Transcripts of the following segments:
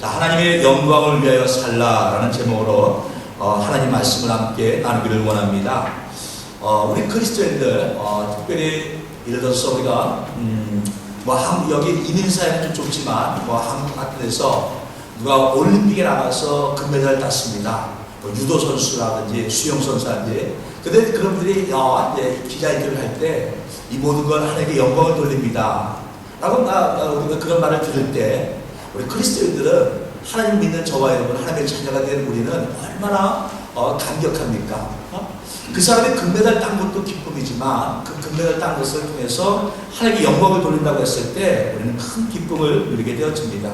자, 하나님의 영광을 위하여 살라라는 제목으로 어, 하나님 말씀을 함께 나누기를 원합니다. 어, 우리 그리스도인들 어, 특별히 예를 들어서 우리가 음, 뭐 한국 여기 이민 사회는 좀 좁지만 뭐 한국 같은 데서 누가 올림픽에 나가서 금메달을 땄습니다. 뭐 유도 선수라든지 수영 선수라든지 근데 그런 분들이 어, 이제 기자회견을 할 때 이 모든 건 하나님께 영광을 돌립니다. 라고 나, 나 우리가 그런 말을 들을 때 우리 그리스도인들은 하나님 믿는 저와 여러분 하나님의 자녀가 된 우리는 얼마나 어, 감격합니까? 어? 그 사람이 금메달 딴 것도 기쁨이지만 그 금메달 딴 것을 통해서 하나님께 영광을 돌린다고 했을 때 우리는 큰 기쁨을 누리게 되어집니다.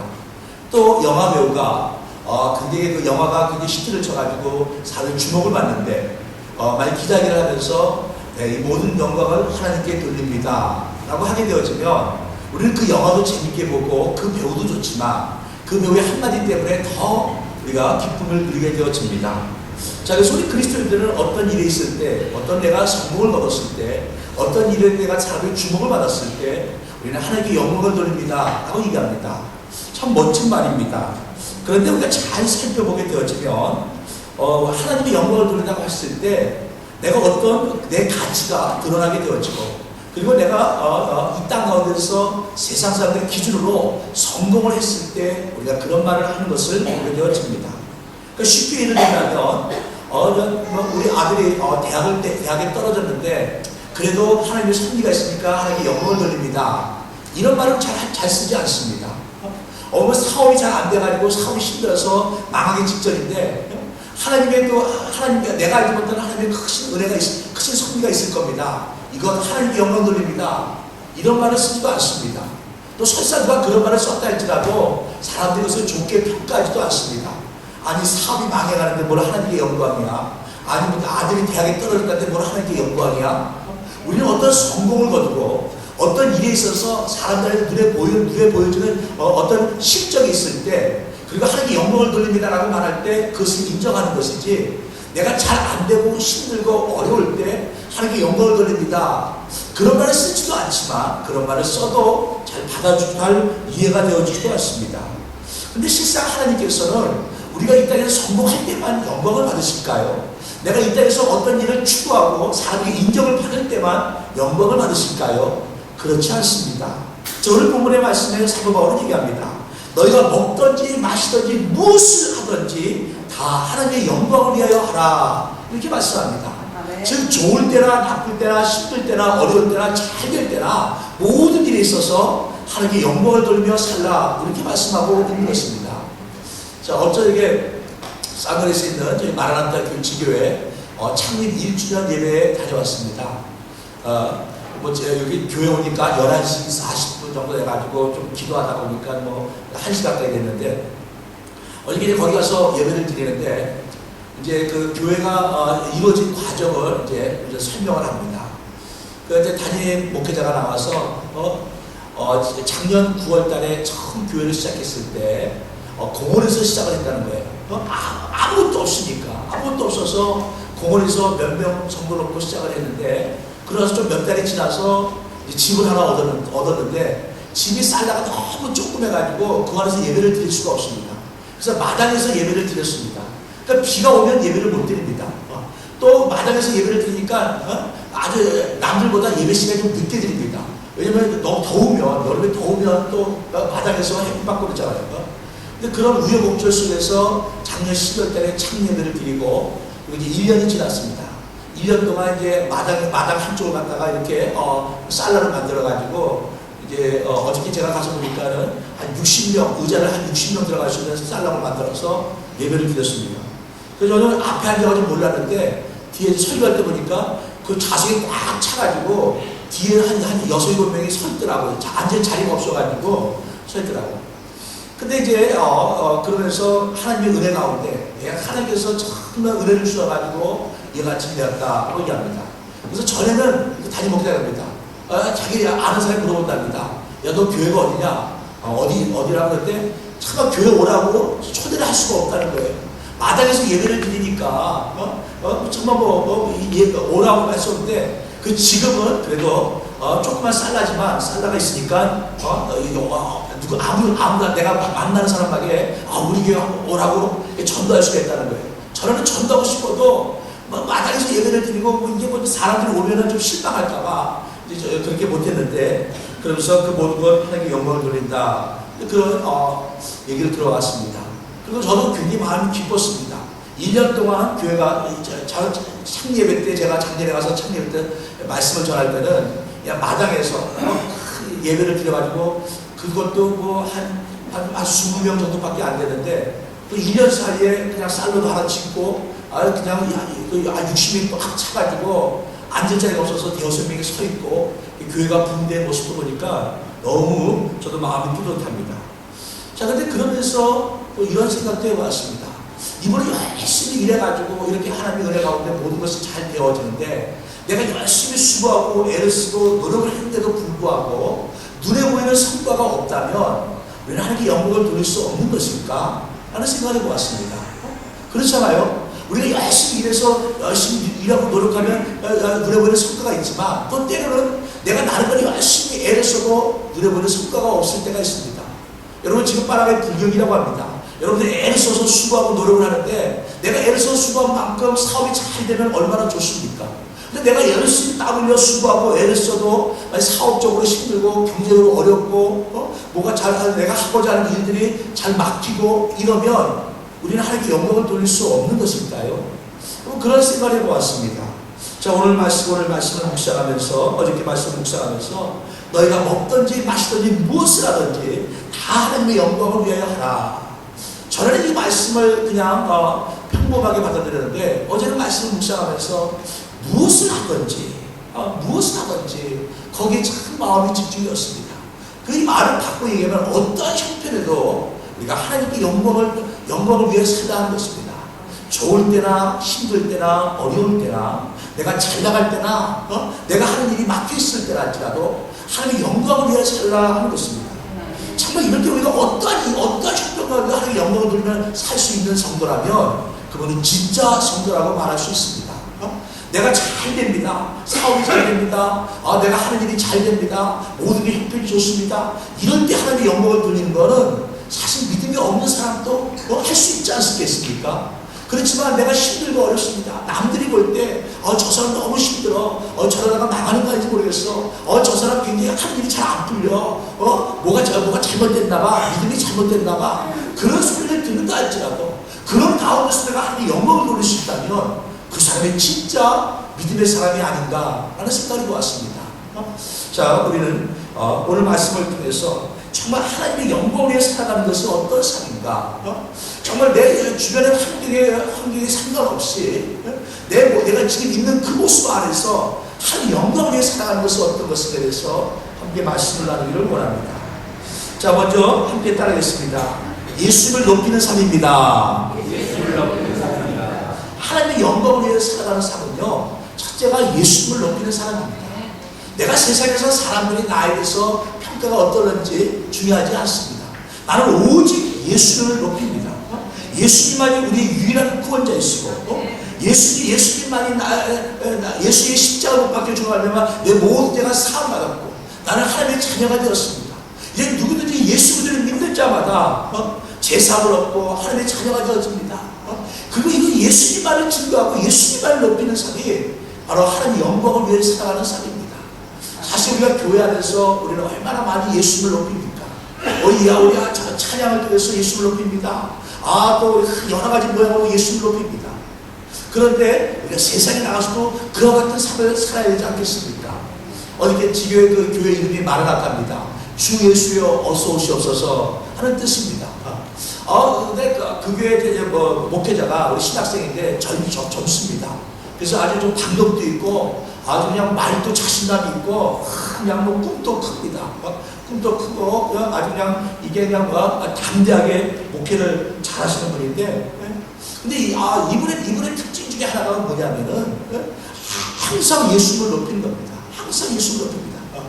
또 영화 배우가 어, 굉장히 그 영화가 굉장히 히트를 쳐가지고 사람의 주목을 받는데 어, 만약 기자회견을 하면서 네, 이 모든 영광을 하나님께 돌립니다. 라고 하게 되어지면 우리는 그 영화도 재밌게 보고 그 배우도 좋지만 그 배우의 한마디 때문에 더 우리가 기쁨을 누리게 되어집니다. 자, 그래서 우리 그리스도인들은 어떤 일이 있을 때, 어떤 내가 성공을 거뒀을 때, 어떤 일에 내가 사람의 주목을 받았을 때, 우리는 하나님께 영광을 돌립니다. 라고 얘기합니다. 참 멋진 말입니다. 그런데 우리가 잘 살펴보게 되어지면, 어, 하나님의 영광을 돌린다고 했을 때, 내가 어떤 내 가치가 드러나게 되어지고, 그리고 내가 어, 이땅 가운데서 세상 사람들의 기준으로 성공을 했을 때 우리가 그런 말을 하는 것을 보게 되어집니다. 그러니까 쉽게 예를 들면 어, 뭐 우리 아들이 어, 대학을 때, 대학에 떨어졌는데 그래도 하나님의 섭리가 있으니까 하나님께 영광을 돌립니다. 이런 말은 잘, 잘 쓰지 않습니다. 어, 뭐 사업이 잘 안 돼가지고 사업이 힘들어서 망하기 직전인데 하나님의 또 하나님 내가 알지 못하는 하나님의 크신 은혜가 있, 크신 섭리가 있을 겁니다. 이건 하나님께 영광 돌립니다. 이런 말을 쓰지도 않습니다. 또 설사 누가 그런 말을 썼다 할지라도 사람들이 그것을 좋게 평가하지도 않습니다. 아니 사업이 망해가는데 뭘 하나님께 영광이야? 아니 뭐 아들이 대학에 떨어졌다는데 뭘 하나님께 영광이야? 우리는 어떤 성공을 거두고 어떤 일에 있어서 사람들의 눈에 보여 눈에 보여주는 어, 떤 실적이 있을 때 그리고 하나님께 영광을 돌립니다라고 말할 때 그것을 인정하는 것이지 내가 잘 안 되고 힘들고 어려울 때 하나님께 영광을 돌립니다. 그런 말을 쓰지도 않지만 그런 말을 써도 잘 받아주고 잘 이해가 되어지지도 않습니다. 근데 실상 하나님께서는 우리가 이 땅에서 성공할 때만 영광을 받으실까요? 내가 이 땅에서 어떤 일을 추구하고 사람에게 인정을 받을 때만 영광을 받으실까요? 그렇지 않습니다. 저를 본문의 말씀에 사도 바울은 얘기합니다. 너희가 먹든지 마시든지 무엇을 하든지 다 하나님의 영광을 위하여 하라. 이렇게 말씀합니다. 즉 좋을 때나 나쁠 때나 힘들 때나 어려울 때나 잘 될 때나 모든 일에 있어서 하나님께 영광을 돌리며 살라 이렇게 말씀하고 있는 것입니다. 자 어쩌게 쌍거리에 있는 저희 마라나타 교치교회 어, 창립 1주년 예배에 다녀왔습니다. 어, 뭐 제가 여기 교회 오니까 11시 40분 정도 돼가지고 좀 기도하다 보니까 뭐 1시 가까이 됐는데 어저께 거기 가서 예배를 드리는데 이제 그 교회가 어, 이루어진 과정을 이제, 이제 설명을 합니다. 그 이제 담임 목회자가 나와서 어, 어, 작년 9월 달에 처음 교회를 시작했을 때 어, 공원에서 시작을 했다는 거예요. 어, 아, 아무것도 없으니까 아무것도 없어서 공원에서 몇 명 정도 놓고 시작을 했는데 그러서 좀 몇 달이 지나서 집을 하나 얻었는, 얻었는데 집이 살다가 너무 조그매가지고 그 안에서 예배를 드릴 수가 없습니다. 그래서 마당에서 예배를 드렸습니다. 그러니까 비가 오면 예배를 못 드립니다. 어, 또 마당에서 예배를 드리니까 어, 아주 남들보다 예배 시간이 좀 늦게 드립니다. 왜냐면 너무 더우면 여름에 더우면 또 마당에서 햇빛 받고 그러잖아요. 어? 근데 그런 우여곡절 속에서 작년 10월 달에 참 예배를 드리고 이제 1년이 지났습니다. 1년 동안 이제 마당 마당 한쪽을 갖다가 이렇게 어, 살라를 만들어 가지고 이제 어, 어저께 제가 가서 보니까는 한 60명 의자를 한 60명 들어갈 수 있는 살라를 만들어서 예배를 드렸습니다. 그래서 저는 앞에 앉아가지고 몰랐는데 뒤에 설교할 때 보니까 그 좌석이 꽉 차가지고 뒤에 한, 한 여섯, 일곱 명이 서 있더라고요. 자, 앉을 자리가 없어가지고 서 있더라고요. 근데 이제, 어, 어, 그러면서 하나님의 은혜 가운데 내가 하나님께서 정말 은혜를 주셔가지고 얘같이 되었다고 얘기합니다. 그래서 전에는 그 담임 목사입니다. 어, 자기 아는 사람이 물어본답니다. 야, 너 교회가 어디냐? 어, 디 어디라고 그랬대? 참 교회 오라고 초대를 할 수가 없다는 거예요. 마당에서 예배를 드리니까, 어, 어, 정말 뭐, 뭐, 이 예, 오라고 했었는데, 그 지금은 그래도, 어, 조금만 쌀라지만, 쌀라가 있으니까, 어, 어, 누구 아무 아무나 내가 만나는 사람에게 아 우리 교회 오라고 전도할 수가 있다는 거예요. 저는 전도하고 싶어도 뭐 마당에서 예배를 드리고 뭐 이게 뭐 사람들이 오면은 좀 실망할까봐 이제 저 그렇게 못했는데 그러면서 그 모든 걸 하나님께 영광을 돌린다 그런 어, 얘기를 들어왔습니다. 그리고 저도 굉장히 마음이 기뻤습니다. 1년 동안 교회가 창예배 때 제가 작년에 가서 창예배 때 말씀을 전할 때는 마당에서 예배를 드려가지고 그것도 뭐한 한, 한 20명 정도밖에 안 되는데 또 1년 사이에 그냥 쌀로도 하나 짓고 아 그냥 야, 그, 아, 60명이 또확 차가지고 앉을 자리가 없어서 대여섯 명이 서 있고 이 교회가 붕대의 모습을 보니까 너무 저도 마음이 뿌듯합니다. 자, 근데 그러면서 또 이런 생각도 해봤습니다. 이번에 열심히 일해가지고 이렇게 하나님의 은혜 가운데 모든 것이 잘 되어지는데 내가 열심히 수고하고 애를 쓰고 노력을 했는데도 불구하고 눈에 보이는 성과가 없다면 왜 하나님께 영광을 돌릴 수 없는 것일까? 하는 생각을 해보았습니다. 그렇잖아요. 우리가 열심히 일해서 열심히 일하고 노력하면 어, 어, 눈에 보이는 성과가 있지만 또 때로는 내가 나름대로 열심히 애를 써도 눈에 보이는 성과가 없을 때가 있습니다. 여러분 지금 바람의 불경이라고 합니다. 여러분들 애를 써서 수고하고 노력을 하는데 내가 애를 써서 수고한 만큼 사업이 잘 되면 얼마나 좋습니까? 근데 내가 열심히 땀 흘려 수고하고 애를 써도 사업적으로 힘들고 경제적으로 어렵고 어? 뭐가 잘 내가 하고자 하는 일들이 잘 막히고 이러면 우리는 하나님께 영광을 돌릴 수 없는 것일까요? 뭐 그런 생각을 해보았습니다. 자 오늘 말씀 오늘 말씀을 묵상하면서 어저께 말씀을 묵상하면서 너희가 먹든지 마시든지 무엇을 하든지 다 하나님의 영광을 위하여 하라. 저는 이 말씀을 그냥 어, 평범하게 받아들였는데 어제는 말씀을 묵상하면서 무엇을 하든지 어, 무엇을 하든지 거기에 참 마음이 집중이었습니다. 그이 말을 바꾸고 얘기하면 어떤 형편에도 우리가 하나님께 영광을 영광을 위해 살다 하는 것입니다. 좋을 때나 힘들 때나 어려울 때나 내가 잘 나갈 때나 어? 내가 하는 일이 막혀 있을 때나 할지라도 하나님의 영광을 위해 살라 하는 것입니다. 정말 이럴 때 우리가 어떠한 이- 어떠한 형편과 하나님의 영광을 돌리면 살 수 있는 성도라면 그분은 진짜 성도라고 말할 수 있습니다. 어? 내가 잘 됩니다. 사업이 잘 됩니다. 아, 내가 하는 일이 잘 됩니다. 모든 게 형편이 좋습니다. 이럴 때 하나님의 영광을 돌리는 거는 사실 믿음이 없는 사람도 뭐 할 수 있지 않겠습니까? 그렇지만 내가 힘들고 어렵습니다. 남들이 볼 때, 어, 저 사람 너무 힘들어. 어, 저러다가 거 아닌지 모르겠어. 어, 저 사람 굉장히 하는 일이 잘 안 풀려. 어, 뭐가, 저, 뭐가 잘못됐나 봐. 믿음이 잘못됐나 봐. 그런 소리를 듣는다 할지라도, 그런 가운데서 내가 하나님 영광을 돌릴 수 있다면, 그 사람이 진짜 믿음의 사람이 아닌가 라는 생각이 보았습니다. 어? 자, 우리는 어, 오늘 말씀을 통해서 정말 하나님의 영광을 위해 살아가는 것은 어떤 삶인가? 어? 정말 내 주변의 환경에, 환경에 상관없이 어? 내, 뭐, 내가 지금 있는 그 모습 안에서 하나님 영광을 위해 살아가는 것은 어떤 것에 대해서 함께 말씀을 나누기를 원합니다. 자, 먼저 함께 따르겠습니다. 예수를 높이는 삶입니다. 하나님의 영광을 위해 살아가는 삶은요, 첫째가 예수님을 높이는 사람입니다. 내가 세상에서 사람들이 나에 대해서 평가가 어떨는지 중요하지 않습니다. 나는 오직 예수님을 높입니다. 어? 예수님만이 우리의 유일한 구원자이시고, 어? 예수님, 예수님만이 나, 에, 나 예수의 십자가 못 박혀 죽어가려면 내 모든 죄가 사함받았고, 나는 하나님의 자녀가 되었습니다. 이제 누구든지 예수 그리스도를 믿는 자마다 어? 제사를 얻고 하나님의 자녀가 되어집니다. 어? 그리고 이거 예수님만을 증거하고 예수님만을 높이는 삶이 바로 하나님 영광을 위해 살아가는 삶입니다. 사실 우리가 교회 안에서 우리는 얼마나 많이 예수님을 높입니까? 어이야 우리 아, 자- 찬양을 통해서 예수님을 높입니다. 아또 여러 가지 모양으로 예수님을 높입니다. 그런데 우리가 세상에 나가서도 그와 같은 삶을 살아야 되지 않겠습니까? 어저께 지교회 그 교회 이름이 마라나타입니다. 주 예수여 어서 오시옵소서 하는 뜻입니다. 아, 근데 그, 그 교회 이제 뭐 목회자가 우리 신학생인데 젊, 젊, 젊습니다. 그래서 아주 좀 담력도 있고 아주 그냥 말도 자신감이 있고 그냥 뭐 꿈도 큽니다. 어? 꿈도 크고 그냥 아주 그냥 이게 그냥 뭐 담대하게 목회를 잘하시는 분인데 예? 근데 이, 아, 이분의 이분의 특징 중에 하나가 뭐냐면은 예? 항상 예수를 높이는 겁니다. 항상 예수를 높입니다. 어.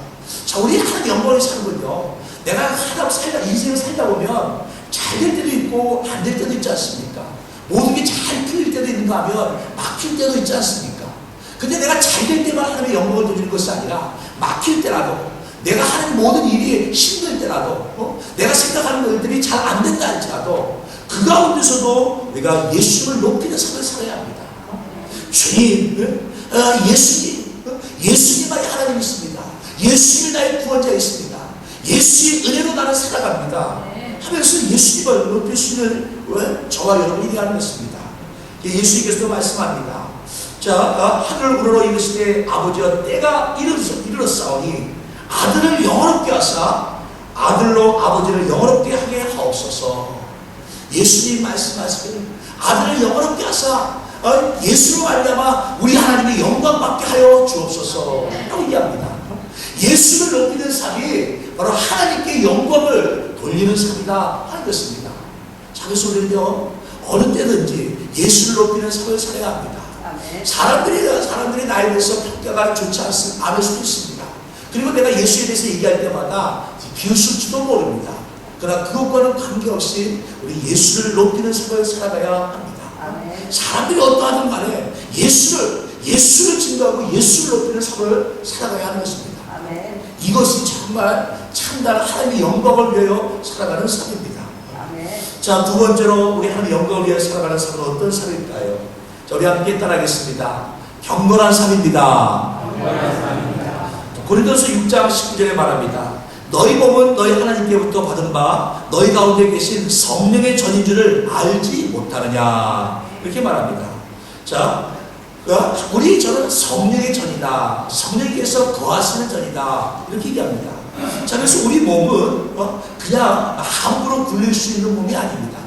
자, 우리 하나님 영광을 사는군요. 내가 하나 살다 인생을 살다 보면 잘 될 때도 있고 안 될 때도 있지 않습니까? 모든 게 잘 풀릴 때도 있는가 하면 막힐 때도 있지 않습니까? 근데 내가 잘 될 때만 하나님의 영광을 돌리는 것이 아니라 막힐 때라도 내가 하는 모든 일이 힘들 때라도 어? 내가 생각하는 것들이 잘 안 된다 할지라도 그 가운데서도 우리가 예수님을 높이는 삶을 살아야 합니다. 주님, 어, 예수님, 어, 예수님만이 하나님 있습니다. 예수님이 나의 구원자 있습니다. 예수의 은혜로 나는 살아갑니다. 하면서 예수님을 있는 어, 저와 여러분이 되는 것입니다. 예수님께서도 말씀합니다. 자, 어, 하늘 우러러 이르시되 아버지여 때가 이르렀사오니 아들을 영원롭게 하사 아들로 아버지를 영원롭게 하게 하옵소서. 예수님 말씀하시기를 아들을 영원롭게 하사 어, 예수로 말미암아 우리 하나님의 영광 받게 하여 주옵소서 라고 얘기합니다. 예수를 높이는 삶이 바로 하나님께 영광을 돌리는 삶이다 하는 것입니다. 자, 그래서 우리는요 어느 때든지 예수를 높이는 삶을 살아야 합니다. 사람들이 사람들이 나에 대해서 평가가 좋지 않을 않을 수도 있습니다. 그리고 내가 예수에 대해서 얘기할 때마다 비웃을지도 모릅니다. 그러나 그것과는 관계없이 우리 예수를 높이는 삶을 살아가야 합니다. 사람들이 어떠하든 간에 예수를 예수를 증거하고 예수를 높이는 삶을 살아가야 하는 것입니다. 이것이 정말 참다운 하나님의 영광을 위하여 살아가는 삶입니다. 자, 두 번째로 우리 하나님의 영광을 위하여 살아가는 삶은 어떤 삶일까요? 자, 우리 함께 따라하겠습니다. 경건한 삶입니다. 고린도서 6장 19절에 말합니다. 너희 몸은 너희 하나님께부터 받은 바 너희 가운데 계신 성령의 전인 줄을 알지 못하느냐 이렇게 말합니다. 자, 어, 우리 저는 성령의 전이다. 성령께서 거하시는 전이다. 이렇게 얘기합니다. 자, 그래서 우리 몸은 어, 그냥 함부로 굴릴 수 있는 몸이 아닙니다.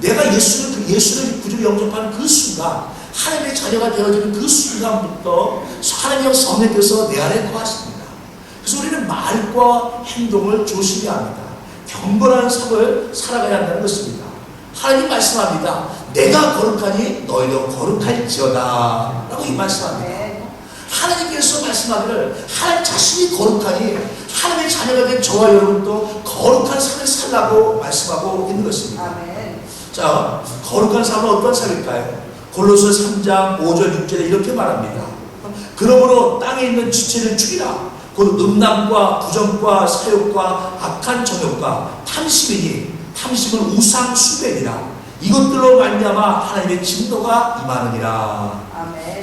내가 예수를 그 예수를 구주 영접하는 그 순간 하나님의 자녀가 되어지는 그 순간부터 하나님의 성령께서 내 안에 거하십니다. 그래서 우리는 말과 행동을 조심해야 합니다. 경건한 삶을 살아가야 한다는 것입니다. 하나님 말씀합니다. 내가 거룩하니 너희도 거룩할지어다. 라고 이 말씀합니다. 하나님께서 말씀하기를 하나님 자신이 거룩하니 하나님의 자녀가 된 저와 여러분도 거룩한 삶을 살라고 말씀하고 있는 것입니다. 자, 거룩한 삶은 어떤 삶일까요? 골로새 3장 5절 6절에 이렇게 말합니다. 그러므로 땅에 있는 지체를 죽이라. 곧 음란과 부정과 사욕과 악한 정욕과 탐심이니 탐심은 우상 수배이라. 이것들로 말미암아 하나님의 진도가 임하느니라.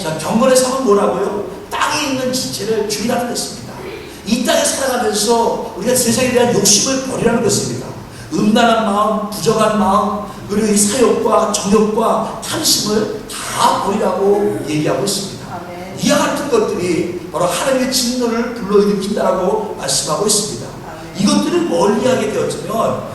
자, 경건의 삶은 뭐라고요? 땅에 있는 지체를 죽이라는 것입니다. 이 땅에 살아가면서 우리가 세상에 대한 욕심을 버리라는 것입니다. 음란한 마음, 부정한 마음, 그리고 이 사욕과 정욕과 탐심을 다 버리라고 얘기하고 있습니다. 이와 같은 것들이 바로 하나님의 진노를 불러일으킨다라고 말씀하고 있습니다. 이것들을 멀리하게 되어지면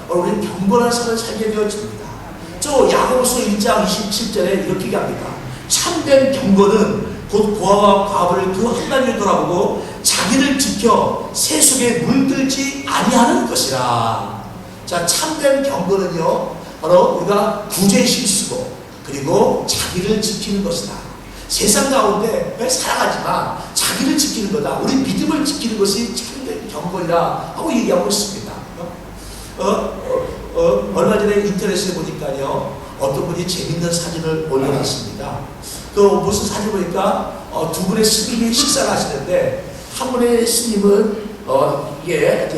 바로 우리는 경건한 삶을 살게 되어집니다. 저 야고보서 1장 27절에 이렇게 얘기합니다. 참된 경건은 곧 고아와 과부를 그 한가지를 돌아보고 자기를 지켜 세속에 물들지 아니하는 것이라. 자, 참된 경건은요, 바로 우리가 구제심 쓰고 그리고 자기를 지키는 것이다. 세상 가운데 살아가지만 자기를 지키는 거다. 우리 믿음을 지키는 것이 참된 경건이라 하고 얘기하고 있습니다. 어, 어, 어, 얼마 전에 인터넷에 보니까요, 어떤 분이 재밌는 사진을 올려놨습니다. 그 무슨 사진 보니까 어, 두 분의 스님이 식사를 하시는데 한 분의 스님은 어, 이게 야,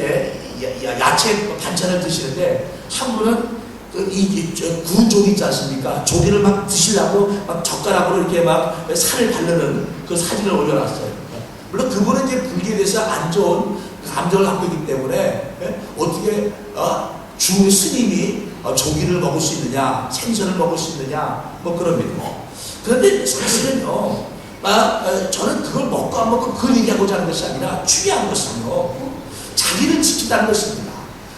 야 채 반찬을 드시는데 한 분은 그 이, 이, 구운 조기 있지 않습니까? 조기를 막 드시려고 막 젓가락으로 이렇게 막 살을 바르는 그 사진을 올려놨어요. 물론 그분은 이제 불기에 대해서 안 좋은 감정을 갖고 있기 때문에 예? 어떻게 어? 주 스님이 어, 조기를 먹을 수 있느냐, 생선을 먹을 수 있느냐, 뭐 그럽니다. 뭐. 그런데 사실은요, 아, 어, 저는 그걸 먹고 안 먹고 그걸 얘기하고자 하는 것이 아니라 중요한 것은요, 자기를 지킨다는 것입니다.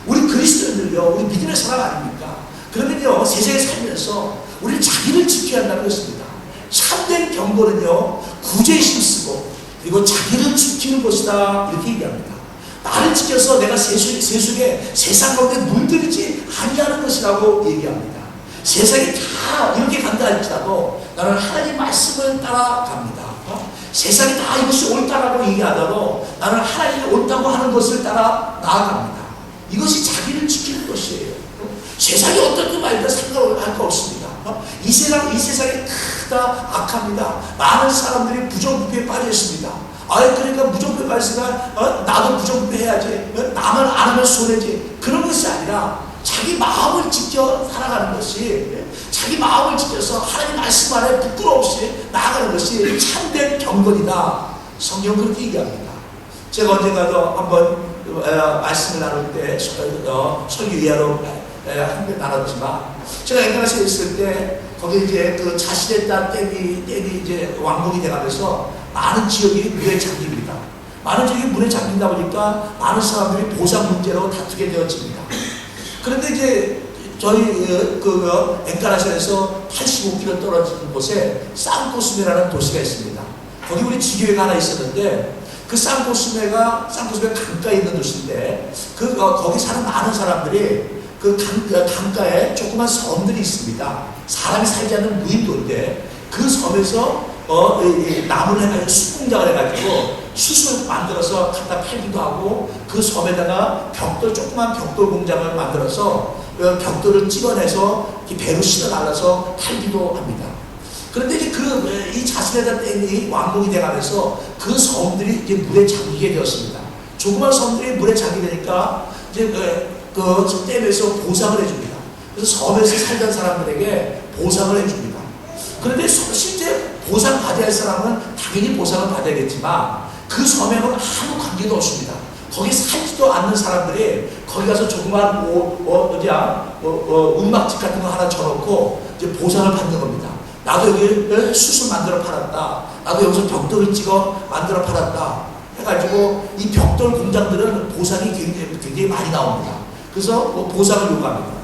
우리 그리스도인들요, 우리 믿음의 사람 아닙니까? 그러면요, 세상에 살면서 우리 자기를 지켜야 한다는 것입니다. 참된 경고는요, 구제심 쓰고, 그리고 자기를 지키는 것이다. 이렇게 얘기합니다. 나를 지켜서 내가 세수, 세속에 세상 가운데 물들이지 아니하는 것이라고 얘기합니다. 세상이 다 이렇게 간다 할지라도 나는 하나님 말씀을 따라갑니다. 어? 세상이 다 이것이 옳다라고 얘기하더라도 나는 하나님이 옳다고 하는 것을 따라 나아갑니다. 이것이 자기를 지키는 것이에요. 어? 세상이 어떻게 말든 상관할 거 없습니다. 어? 이 세상, 이 세상이 크다 악합니다. 많은 사람들이 부정부패에 빠져 있습니다. 아니 그러니까 무정부 말씀가 어? 나도 무정부 해야지 어? 나만 안 하면 손해지 그런 것이 아니라 자기 마음을 지켜 살아가는 것이 예? 자기 마음을 지켜서 하나님 말씀 안에 부끄러 없이 나아가는 것이 참된 경건이다 성경 그렇게 얘기합니다 제가 언젠가도 한번 어, 말씀을 나눌 때 어, 설교 이하로 한번 나눴지만 제가 앵가라시에 있을 때 거기 이제 그 자신의 딸 땡이 땡이 이제 왕국이 돼가면서 많은 지역이 물에 잠깁니다. 많은 지역이 물에 잠긴다 보니까 많은 사람들이 보상 문제로 다투게 되어집니다. 그런데 이제 저희 어, 그 앵가라시에서 85km 떨어진 곳에 쌍코스메라는 도시가 있습니다. 거기 우리 지교회가 하나 있었는데 그 쌍코스메가 쌍코스메 강가에 있는 도시인데 그 어, 거기 사는 많은 사람들이 그 강, 강가에 조그만 섬들이 있습니다. 사람이 살지 않는 무인도인데 그 섬에서 어, 이, 이 나무를 해가지고 수공장을 해가지고 수술 만들어서 갖다 팔기도 하고 그 섬에다가 벽돌 조그만 벽돌 공장을 만들어서 어, 벽돌을 찍어내서 이 배로 실어 달라서 팔기도 합니다. 그런데 이제 그 이 자신에다 땡이 왕국이 돼가면서 그 섬들이 이제 물에 잠기게 되었습니다. 조그만 섬들이 물에 잠기게 되니까 이제 그, 그 댐에서 보상을 해줍니다. 그래서 섬에서 살던 사람들에게 보상을 해줍니다. 그런데 실제 보상 받아야 할 사람은 당연히 보상을 받아야겠지만 그 섬에는 아무 관계도 없습니다. 거기 살지도 않는 사람들이 거기 가서 조그만 오, 어, 어디야 어, 어, 운막집 같은 거 하나 쳐놓고 이제 보상을 받는 겁니다. 나도 여기 수술 만들어 팔았다. 나도 여기서 벽돌을 찍어 만들어 팔았다. 해가지고 이 벽돌 공장들은 보상이 굉장히, 굉장히 많이 나옵니다. 그래서 뭐 보상을 요구합니다.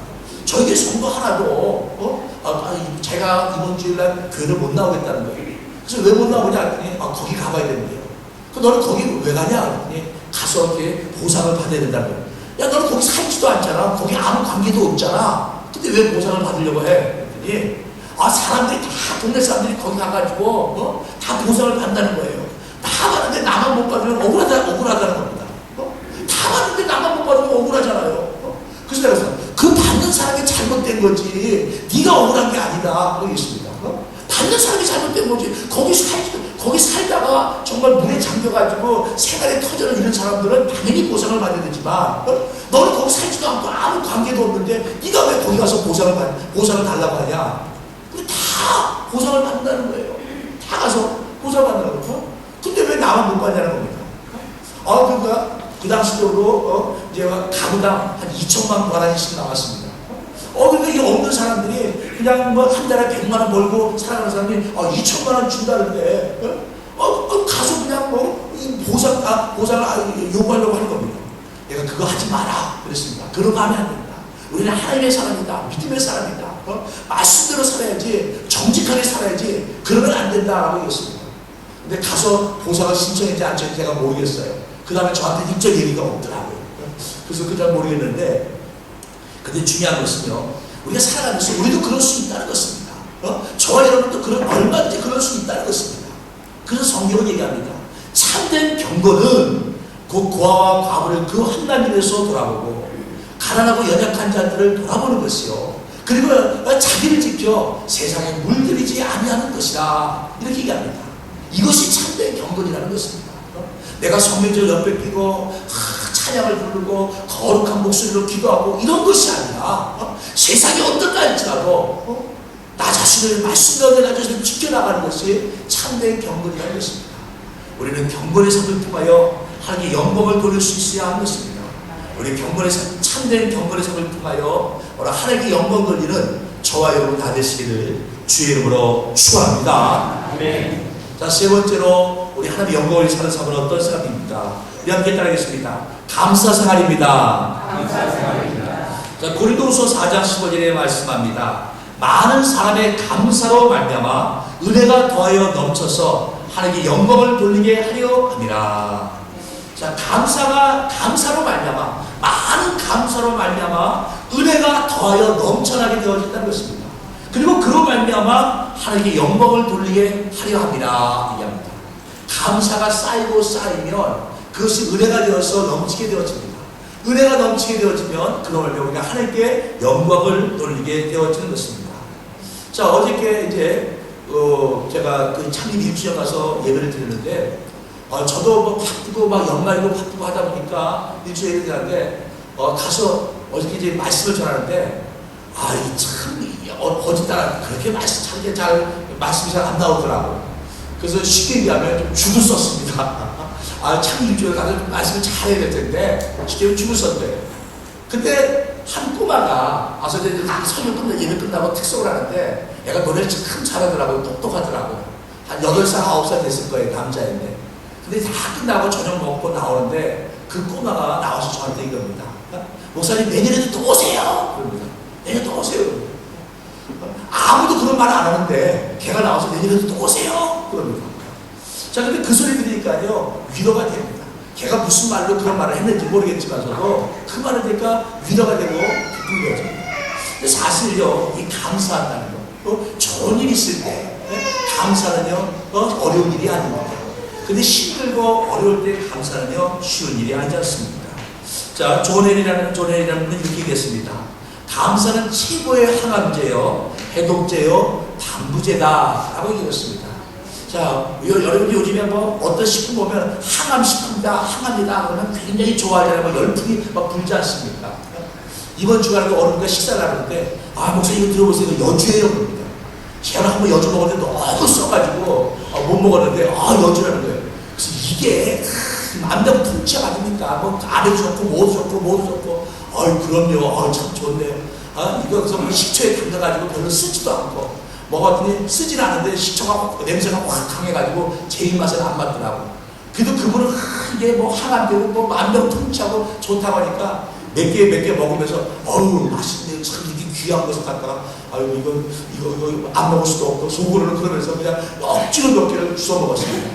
저희들 성도 하나도 어? 아, 제가 이번 주일날 교회를 못 나오겠다는 거예요. 그래서 왜 못 나오냐 했더니 아, 거기 가봐야 되는데요. 그 너는 거기 왜 가냐 했더니 가서 이렇게 보상을 받아야 된다는 거예요. 야 너는 거기 살지도 않잖아. 거기 아무 관계도 없잖아. 근데 왜 보상을 받으려고 해? 그랬더니 아 사람들이 다 동네 사람들이 거기 가가지고 어? 다 보상을 받는다는 거예요. 다 받는데 나만 못 받으면 억울하다, 억울하다는 겁니다. 어? 다 받는데 나만 못 받으면 억울하잖아요. 어? 그래서 내가 그 받는 사람이 잘못된 거지 네가 억울한 게 아니다 그러고 있습니다. 어? 받는 사람이 잘못된 거지 거기 살 거기 살다가 정말 물에 잠겨가지고 생활에 터져는 이런 사람들은 당연히 보상을 받아야 되지만 어? 너는 거기 살지도 않고 아무 관계도 없는데 네가 왜 거기 가서 보상을 받 보상을 달라고 하냐? 근데 다 보상을 받는다는 거예요. 다 가서 보상을 받는다는 거죠. 근데 왜 나만 못 받냐는 겁니다. 아 그러니까 그 당시적으로 어, 이제 가구당 한 2천만 원씩 나왔습니다. 어, 그러니까 이게 없는 사람들이 그냥 뭐 한 달에 100만 원 벌고 살아가는 사람이 아, 2천만 원 준다는데 어? 어, 어, 가서 그냥 뭐 보상, 아, 보상을 아, 요구하려고 하는 겁니다. 내가 그거 하지 마라 그랬습니다. 그런 거 하면 안 된다. 우리는 하나님의 사람이다. 믿음의 사람이다. 어? 말씀대로 살아야지 정직하게 살아야지 그러면 안 된다라고 얘기했습니다. 근데 가서 보상을 신청했지 않지 제가 모르겠어요. 그 다음에 저한테 직접 얘기가 없더라고요. 그래서 그잘 모르겠는데, 근데 중요한 것은요, 우리가 살아가면서 우리도 그럴 수 있다는 것입니다. 어? 저와 여러분도 그런, 얼마든지 그럴 수 있다는 것입니다. 그래서 성경은 얘기합니다. 참된 경건은 그 고아와 과부를 그 한단일에서 돌아보고, 가난하고 연약한 자들을 돌아보는 것이요. 그리고 자기를 지켜 세상에 물들이지 아니하는 것이다. 이렇게 얘기합니다. 이것이 참된 경건이라는 것입니다. 내가 성민절 옆에 끼고 하, 찬양을 부르고 거룩한 목소리로 기도하고 이런 것이 아니라 어? 세상이 어떻다 할지라도 어? 나 자신을 말씀 가운데 나 자신을 지켜나가는 것이 참된 경건이라는 것입니다. 우리는 경건의 삶을 통하여 하나님의 영광을 돌릴 수 있어야 하는 것입니다. 우리 경건의 삶, 참된 경건의 삶을 통하여 오늘 하나님께 영광 돌리는 저와 여러분 다 되시기를 주의 이름으로 축원합니다. 아멘. 자, 세 번째로 우리 하나님의 영광을 사는 삶은 어떤 삶입니까? 우리 함께 따르겠습니다. 감사 생활입니다. 감사 생활입니다. 자, 고린도후서 4장 15절에 말씀합니다. 많은 사람의 감사로 말미암아 은혜가 더하여 넘쳐서 하나님께 영광을 돌리게 하려 함이라. 자, 감사가 감사로 말미암아 많은 감사로 말미암아 은혜가 더하여 넘쳐나게 되어진다는 것입니다. 그리고 그로 말미암아 하나님께 영광을 돌리게 하려 합니다. 얘기합니다. 감사가 쌓이고 쌓이면 그것이 은혜가 되어서 넘치게 되어집니다. 은혜가 넘치게 되어지면 말미암아 우리가 하나님께 영광을 돌리게 되어지는 것입니다. 자 어저께 이제 어 제가 그 창립 일주년 가서 예배를 드렸는데 어, 저도 뭐 바쁘고 막 연말이고 바쁘고 하다 보니까 일주일에 되는데 어, 가서 어저께 이제 말씀을 전하는데 아이 참 어, 어디다 그렇게 말씀 잘, 잘 말씀이 잘 안 나오더라고. 그래서 쉽게 얘기하면 좀 죽을 썼습니다. 아, 참 일주일 가서 좀 말씀을 잘해야 될 텐데 죽을 썼대. 근데 한 꼬마가 와서 이제 설교 끝나 예배 끝나고 특석을 하는데 얘가 노래를 참 잘하더라고요. 똑똑하더라고요. 한 8살, 9살 됐을 거예요. 남자인데. 근데 다 끝나고 저녁 먹고 나오는데 그 꼬마가 나와서 저한테 이겁니다. 목사님 내년에도 또 오세요. 그럽니다. 내년 또 오세요. 아무도 그런 말 안 하는데 걔가 나와서 내년에도 또 오세요. 그럽니다. 자, 근데 그 소리 들으니까요, 위로가 됩니다. 걔가 무슨 말로 그런 말을 했는지 모르겠지만서도 그 말을 들으니까 위로가 되고 기쁨이 되어집니다. 근데 사실요, 이 감사한다는 거, 또 좋은 일 있을 때, 예? 감사는요, 어, 어려운 일이 아닙니다. 근데 힘들고 어려울 때 감사는요, 쉬운 일이 아니지 않습니까? 자, 조넬이라는, 조넬이라는 분은 이렇게 얘기했습니다. 감사는 최고의 항암제요, 해독제요, 방부제다. 라고 얘기했습니다. 자, 여- 여러분이 요즘에 뭐 어떤 식품 보면 항암 식품이다, 항암이다 그러면 굉장히 좋아하잖아요. 막 열풍이 막 불지 않습니까? 이번 주간에 어른과 식사를 하는데, 아, 목사님 이거 들어보세요. 이거 여주예요. 그럽니다. 제가 한번 여주 먹었는데 너무 써가지고 아, 못 먹었는데, 아, 여주라는 거예요. 그래서 이게 남자고 통치 아닙니까? 뭐 알도 좋고, 모도 좋고, 모도 좋고. 어이, 그럼요. 어이, 참 좋네요. 아, 이거 그래서 뭐 식초에 담가가지고 별로 쓰지도 않고. 먹었더니 쓰진 않은데 식초가 확- 냄새가 확 강해가지고 제 입맛에는 안 맞더라고. 그래도 그분은 하, 이게 뭐 항암되고 뭐 만병 통치하고 좋다고 하니까 몇 개 몇 개 먹으면서 어우 맛있네 참 이게 귀한 것을 갖다가 아유 이거 이거 이거 안 먹을 수도 없고 속으로는 그러면서 그냥 억지로 몇 개를 주워 먹었습니다.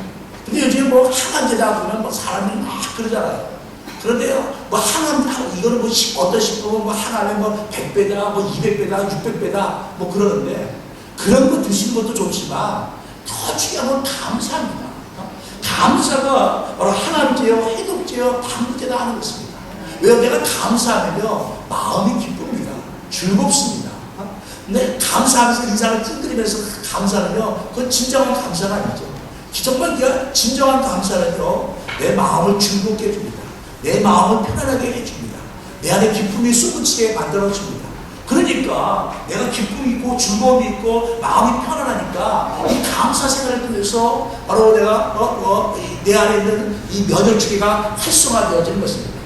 근데 요즘에 뭐 항암제다 그러면 뭐 사람들이 막 그러잖아요. 그런데요, 뭐 항암, 항- 이거는 뭐 식- 어떤 식품은 뭐 항암에 뭐 100배다, 뭐 200배다, 600배다, 뭐 그러는데 그런 거 드시는 것도 좋지만 더 중요한 건 감사입니다. 어? 감사가 바로 항암제요, 해독제요, 방부제다 하는 것입니다. 왜요? 내가 감사하면요, 마음이 기쁩니다. 즐겁습니다. 어? 근데 감사하면서 인상을 찡그리면서 그 감사는요, 그건 진정한 감사가 아니죠. 정말 네가 진정한 감사는요, 내 마음을 즐겁게 해줍니다. 내 마음을 편안하게 해줍니다. 내 안에 기쁨이 쏟아지게 만들어줍니다. 그러니까 내가 기쁨이 있고 즐거움이 있고 마음이 편안하니까 이 감사 생활을 통해서 바로 내가 어, 어, 이내 안에 있는 이 면역체계가 활성화되어지는 것입니다.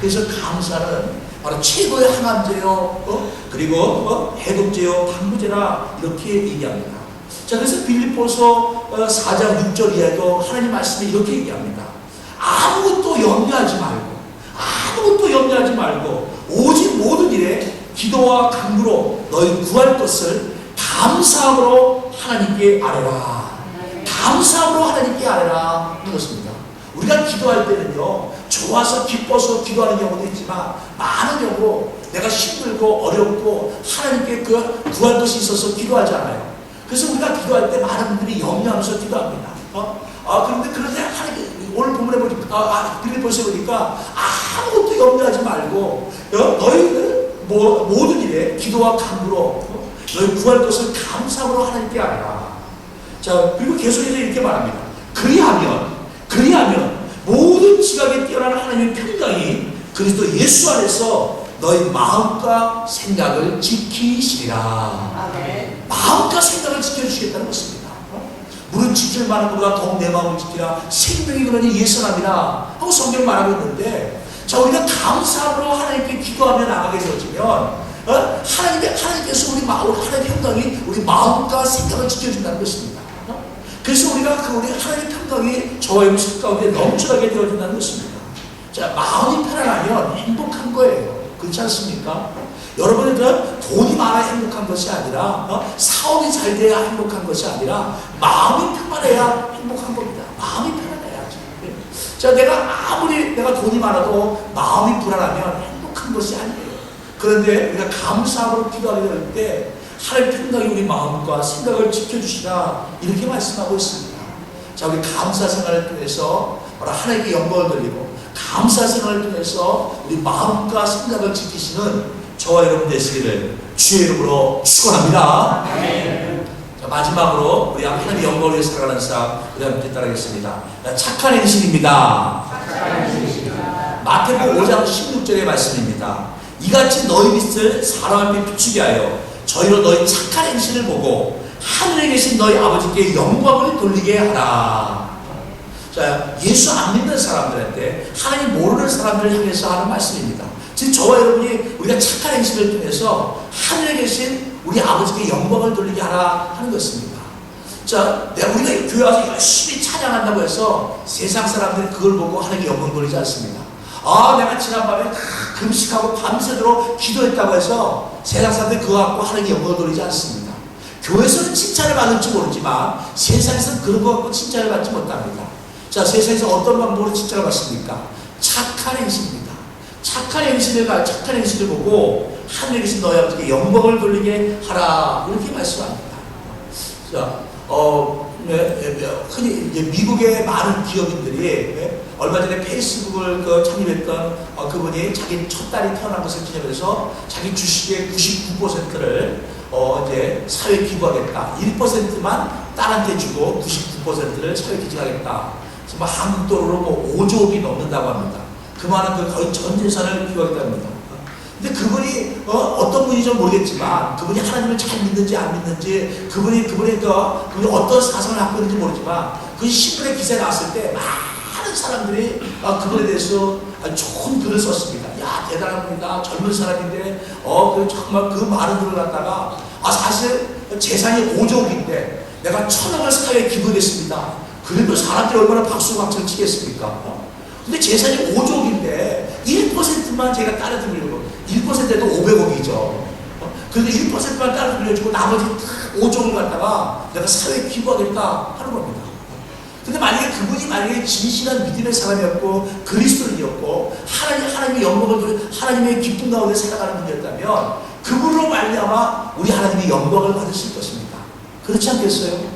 그래서 감사는 바로 최고의 항암제요, 어? 그리고 어? 해독제요, 방부제라 이렇게 얘기합니다. 자, 그래서 어, 4장 6절 이하에도 하나님 말씀이 이렇게 얘기합니다. 아무것도 염려하지 말고, 아무것도 염려하지 말고, 오직 모든 일에 기도와 간구로 너희 구할 것을 감사함으로 하나님께 아뢰라. 감사함으로 하나님께 아뢰라. 하는 것입니다. 우리가 기도할 때는요, 좋아서 기뻐서 기도하는 경우도 있지만, 많은 경우 내가 힘들고 어렵고 하나님께 그 구할 것이 있어서 기도하잖아요. 그래서 우리가 기도할 때 많은 분들이 염려하면서 기도합니다. 어? 아, 그런데 그런데 하나님, 오늘 본문에 보니까, 아, 아, 빌립보서 보니까 아무것도 염려하지 말고, 어? 너희들 뭐, 모든 일에 기도와 간구로 어? 너희 구할 것을 감사함으로 하나님께 아뢰라. 자, 그리고 계속해서 이렇게 말합니다. 그리하면, 그리하면 모든 지각에 뛰어난 하나님의 평강이 그리스도 예수 안에서 너희 마음과 생각을 지키시리라. 아멘. 마음과 생각을 지켜주시겠다는 것입니다. 어? 물은 지킬 만한 것보다 더욱 내 마음을 지키라. 생명이 그러니 예선함이라. 하고 성경 말하고 있는데, 자, 우리가 감사함으로 하나님께 기도하며 나가게 되어지면, 어? 하나님께, 하나님께서 우리 마음, 하나님의 평강이 우리 마음과 생각을 지켜준다는 것입니다. 어? 그래서 우리가 그 우리 하나님의 평강이 여러분 속 가운데 넘쳐나게 되어진다는 것입니다. 자, 마음이 편안하면 행복한 거예요. 그렇지 않습니까? 여러분은 돈이 많아 행복한 것이 아니라 어? 사업이 잘 돼야 행복한 것이 아니라 마음이 평안해야 행복한 겁니다. 마음이 편안해야지. 예. 자, 내가 아무리 내가 돈이 많아도 마음이 불안하면 행복한 것이 아니에요. 그런데 우리가 감사함으로 기도하게 될때 하나님 평강이 우리 마음과 생각을 지켜주시라 이렇게 말씀하고 있습니다. 자, 우리 감사 생활을 통해서 하나님께 영광을 돌리고 감사 생활을 통해서 우리 마음과 생각을 지키시는 저와 여러분 되시기를 주의 이름으로 축원합니다. 마지막으로 우리 하나님의 영광을 위해 살아가는 삶 우리 함께 따르겠습니다. 자, 착한 행실입니다. 마태복음 5장 16절의 말씀입니다. 이같이 너희 빛을 사람 앞에 비추게 하여 저희로 너희 착한 행실을 보고 하늘에 계신 너희 아버지께 영광을 돌리게 하라. 자, 예수 안 믿는 사람들한테 하나님 모르는 사람들을 향해서 하는 말씀입니다. 지금 저와 여러분이 우리가 착한 행실을 통해서 하늘에 계신 우리 아버지께 영광을 돌리게 하라 하는 것입니다. 자, 내가 우리가 교회 와서 열심히 찬양한다고 해서 세상 사람들이 그걸 보고 하나님께 영광 돌리지 않습니다. 아, 내가 지난밤에 다 금식하고 밤새도록 기도했다고 해서 세상 사람들이 그거 갖고 하나님께 영광을 돌리지 않습니다. 교회에서는 칭찬을 받을지 모르지만 세상에서는 그런 거 갖고 칭찬을 받지 못합니다. 자, 세상에서 어떤 방법으로 칭찬을 받습니까? 착한 행실입니다. 착한 행실을, 가- 착한 행실을 보고 하늘에 계신 너희 아버지께 영광을 돌리게 하라. 이렇게 말씀합니다. 자, 어, 네, 네, 네, 흔히 이제 미국의 많은 기업인들이 네, 얼마 전에 페이스북을 그 창립했던 어, 그분이 자기 첫 딸이 태어난 것을 기념해서 자기 주식의 99%를 어, 이제 사회 기부하겠다. 1%만 딸한테 주고 99%를 사회. 그래서 뭐 한국 돈으로 뭐 5조 억이 넘는다고 합니다. 그만한 그 거의 전 재산을 기부하겠다고 합니다. 근데 그분이 어, 떤 분인지 모르겠지만 그분이 하나님을 잘 믿는지 안 믿는지 그분이 그분의 그 그분이 어떤 사상을 갖고 있는지 모르지만 그 신문에 기사에 나왔을 때 많은 사람들이 아, 그분에 대해서 좋은 글을 썼습니다. 야 대단합니다. 젊은 사람인데 어그 정말 그 많은 글을 갖다가 아 사실 재산이 5조억인데 내가 천억을 사회에 기부했습니다. 그래도 사람들이 얼마나 박수 박수를 치겠습니까? 어? 근데 재산이 5조억인데 1%만 제가 따라 드리려고 1%도 500억이죠. 어? 그런데 1%만 따라 드려주고 나머지 다 5조억을 갖다가 내가 사회에 기부하겠다 하는 겁니다. 근데 만약에 그분이 만약에 진실한 믿음의 사람이었고 그리스도인이었고 하나님 하나님의 영광을 돌- 하나님의 기쁨 가운데 살아가는 분이었다면 그분으로 말미암아 우리 하나님의 영광을 받으실 것입니다. 그렇지 않겠어요?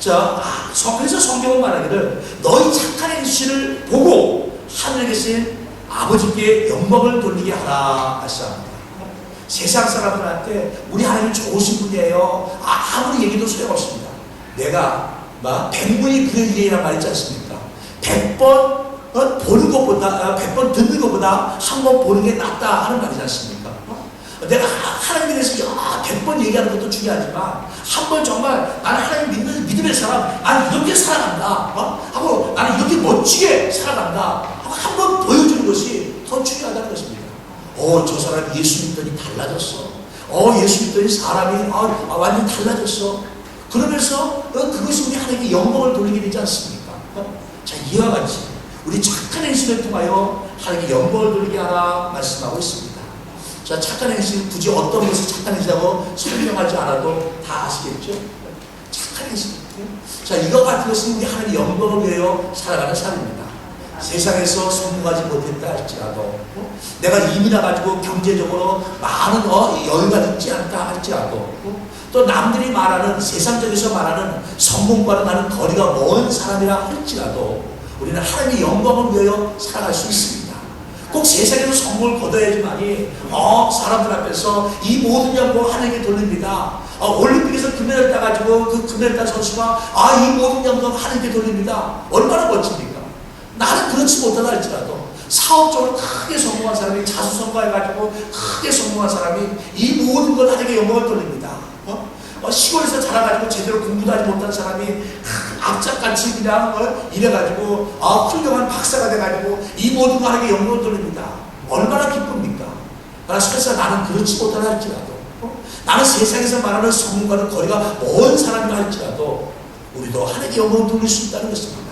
자, 아, 성- 그래서 성경은 말하기를 너희 착한 행실을 보고 하늘에 계신 아버지께 영광을 돌리게 하라 하시합니다. 세상 사람들한테 우리 하나님 좋으신 분이에요. 아, 아무리 얘기도 소용없습니다. 내가 막 백문이 불여일이란 말 있지 않습니까? 백번 어, 보는 것보다 백번 듣는 것보다 한 번 보는 게 낫다 하는 말이지 않습니까? 어? 내가 하- 하나님에 대해서 야, 백번 얘기하는 것도 중요하지만 한 번 정말 나는 하나님 믿는 믿음의 사람, 나는 이렇게 살아간다. 어? 하고 나는 이렇게 멋지게 살아간다. 하고 한 번 보여주는 것이 더 중요하다는 것입니다. 어, 저 사람이 예수 믿더니 달라졌어. 어, 예수 믿더니 사람이 아, 아, 완전 달라졌어. 그러면서 어, 그것이 우리 하나님께 영광을 돌리게 되지 않습니까? 어? 자, 이와 같이 우리 착한 행실을 통하여 하나님께 영광을 돌리게 하라 말씀하고 있습니다. 자, 착한 행실, 굳이 어떤 것을 착한 행실하고 설명하지 않아도 다 아시겠죠? 착한 행실. 자, 이거 같은 것은 우리 하나님 영광을 위하여 살아가는 삶입니다. 세상에서 성공하지 못했다 할지라도 어? 내가 이민아 가지고 경제적으로 많은 어, 여유가 있지 않다 할지라도 어? 또 남들이 말하는 세상적에서 말하는 성공과는 나는 거리가 먼 사람이라 할지라도 우리는 하나님의 영광을 위하여 살아갈 수 있습니다. 꼭 세상에서 성공을 거둬야지만이 어, 사람들 앞에서 이 모든 영광 하나님께 돌립니다. 어, 올림픽에서 금메달 따가지고 그 금메달 딴 선수가 아 이 모든 영광 하나님께 돌립니다. 얼마나 멋집니까? 나는 그렇지 못하다 할지라도 사업적으로 크게 성공한 사람이 자수성가해가지고 크게 성공한 사람이 이 모든 걸 하나님께 영광을 돌립니다. 어? 어, 시골에서 자라가지고 제대로 공부도 하지 못한 사람이 악착같이 그냥 어, 이래가지고 아, 훌륭한 박사가 돼가지고 이 모든 거 하나님께 영광을 돌립니다. 얼마나 기쁩니까? 그러나 설사 나는 그렇지 못하다 할지라도 어? 나는 세상에서 말하는 성공과는 거리가 먼 사람이라 할지라도 우리도 하나님께 영광을 돌릴 수 있다는 것입니다.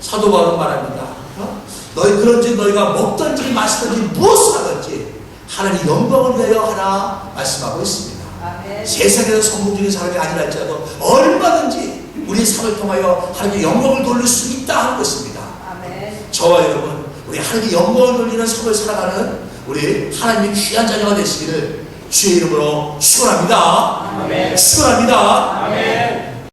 사도 바울은 말합니다. 어? 너희 그런지 너희가 먹든지 마시든지 무엇을 하든지 하나님 영광을 위하여 하라 말씀하고 있습니다. 아멘. 세상에서 성공적인 사람이 아니라 할지라도 얼마든지 우리의 삶을 통하여 하나님의 영광을 돌릴 수 있다 하는 것입니다. 아멘. 저와 여러분, 우리 하나님의 영광을 돌리는 삶을 살아가는 우리 하나님의 귀한 자녀가 되시기를 주의 이름으로 축원합니다. 아멘. 축원합니다. 아멘.